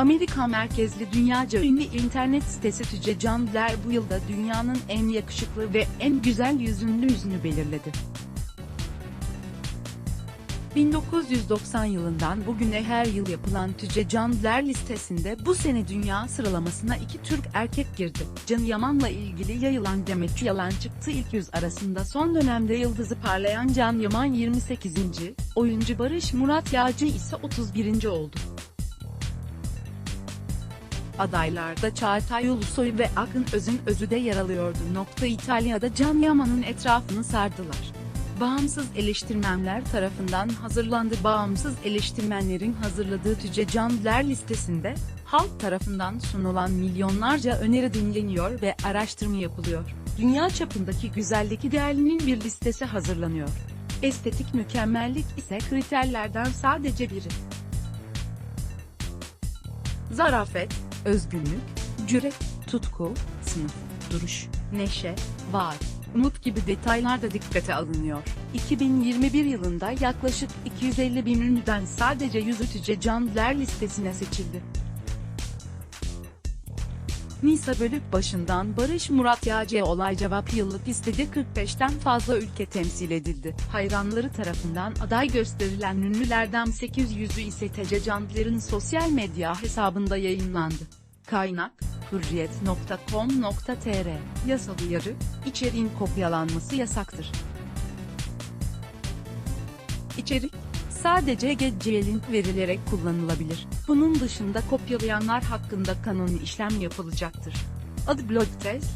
Amerika merkezli dünyaca ünlü internet sitesi Tüce Canlılar bu yılda dünyanın en yakışıklı ve en güzel yüzünlü yüzünü belirledi. 1990 yılından bugüne her yıl yapılan Tüce Canlılar listesinde bu sene dünya sıralamasına iki Türk erkek girdi. Can Yaman'la ilgili yayılan demet yalan çıktı ilk yüz arasında son dönemde yıldızı parlayan Can Yaman 28. oyuncu Barış Murat Yağcı ise 31. oldu. Adaylarda Çağatay Ulusoy ve Akın Öz'ün özü de yer alıyordu. Nokta İtalya'da Can Yaman'ın etrafını sardılar. Bağımsız eleştirmenler tarafından hazırlandı. Bağımsız eleştirmenlerin hazırladığı Tüce Canlılar listesinde, halk tarafından sunulan milyonlarca öneri dinleniyor ve araştırma yapılıyor. Dünya çapındaki güzellik idealinin bir listesi hazırlanıyor. Estetik mükemmellik ise kriterlerden sadece biri. Zarafet, özgünlük, cüret, tutku, sınıf, duruş, neşe, vaat, umut gibi detaylar da dikkate alınıyor. 2021 yılında yaklaşık 250 bin ünlüden sadece yüzütüce canlılar listesine seçildi. Nisa bölük başından Barış Murat Yağcı olay cevap yıllık listede 45'ten fazla ülke temsil edildi. Hayranları tarafından aday gösterilen ünlülerden 800'ü ise TC Canlıların sosyal medya hesabında yayınlandı. Kaynak, hürriyet.com.tr Yasal uyarı, içeriğin kopyalanması yasaktır. İçerik, sadece GC link verilerek kullanılabilir. Bunun dışında kopyalayanlar hakkında kanuni işlem yapılacaktır. Adı Blog Test,